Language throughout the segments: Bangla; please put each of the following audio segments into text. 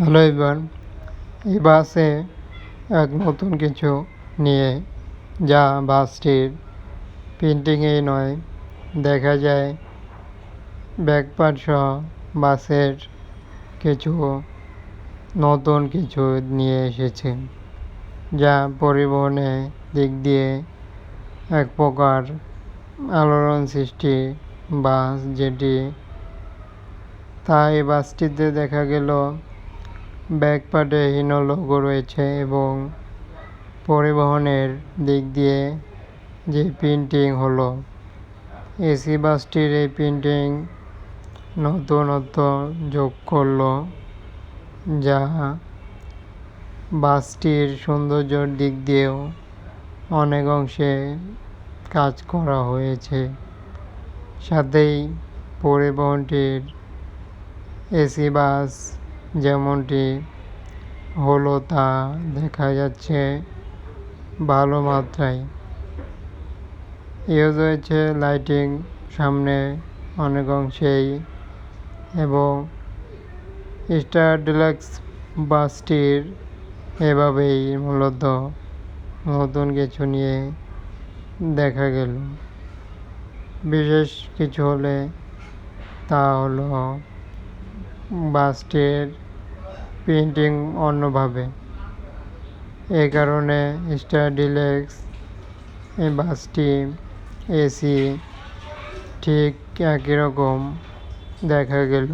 হ্যালো এবার এই বাসে এক নতুন কিছু নিয়ে যা বাসটির প্রিন্টিংয়েই নয়। দেখা যায় ব্যাকপার্ট সহ বাসের কিছু নতুন কিছু নিয়ে এসেছে, যা পরিবহনে দিক দিয়ে এক প্রকার আলোড়ন সৃষ্টি। বাস যেটি, তাই বাসটিতে দেখা গেল ব্যাকপার্টে হীন লোগো রয়েছে এবং পরিবহনের দিক দিয়ে যে প্রিন্টিং হলো। এসি বাসটির এই প্রিন্টিং নতুনত্ব যোগ করল, যা বাসটির সৌন্দর্যর দিক দিয়েও অনেক অংশে কাজ করা হয়েছে। সাথেই পরিবহনটির এসি বাস যেমনটি হলো তা দেখা যাচ্ছে ভালো মাত্রায়। ইউজ হয়েছে লাইটিং সামনে অনেক অংশেই এবং স্টার ডিলাক্স বাসটির এভাবেই মূলত নতুন কিছু নিয়ে দেখা গেল। বিশেষ কিছু হলে তা হলো বাসটির প্রিন্টিং অন্যভাবে। এই কারণে স্টার ডিলেক্স এই বাসটি, এসি ঠিক একই রকম দেখা গেল।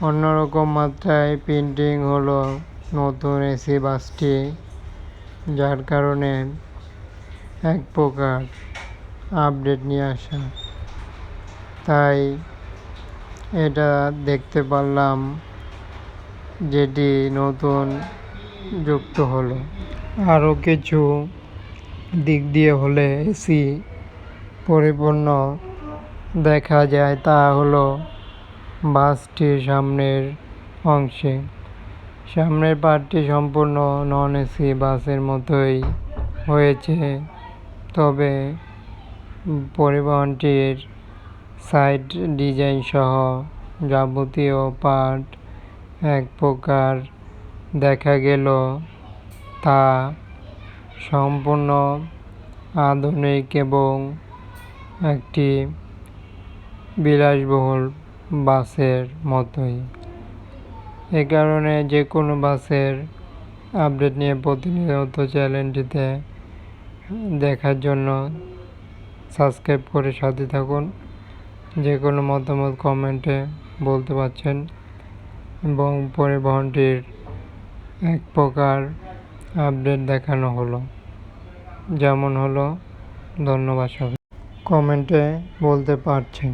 অন্যরকম মাত্রায় প্রিন্টিং হলো নতুন এসি বাসটি, যার কারণে এক প্রকার আপডেট নিয়ে আসা। তাই এটা দেখতে পারলাম যেটি নতুন যুক্ত হলো। আরও কিছু দিক দিয়ে হলে এসি পরিপূর্ণ দেখা যায়, তা হলো বাসটির সামনের অংশে। সামনের পার্টটি সম্পূর্ণ নন এসি বাসের মতোই হয়েছে, তবে পরিবহনটির সাইড ডিজাইন সহ যাবতীয় পার্ট এক প্রকার দেখা গেল। তা সম্পূর্ণ আধুনিক এবং একটি বিলাসবহুল বাসের মতোই। এ কারণে যে কোনো বাসের আপডেট নিয়ে প্রতিনিয়ত চ্যানেলটিতে দেখার জন্য সাবস্ক্রাইব করে সাথে থাকুন। যে কোনো মতামত কমেন্টে বলতে পারছেন এবং পরিবহনটির এক প্রকার আপডেট দেখানো হলো। যেমন হলো, ধন্যবাদ সবাই কমেন্টে বলতে পারছেন।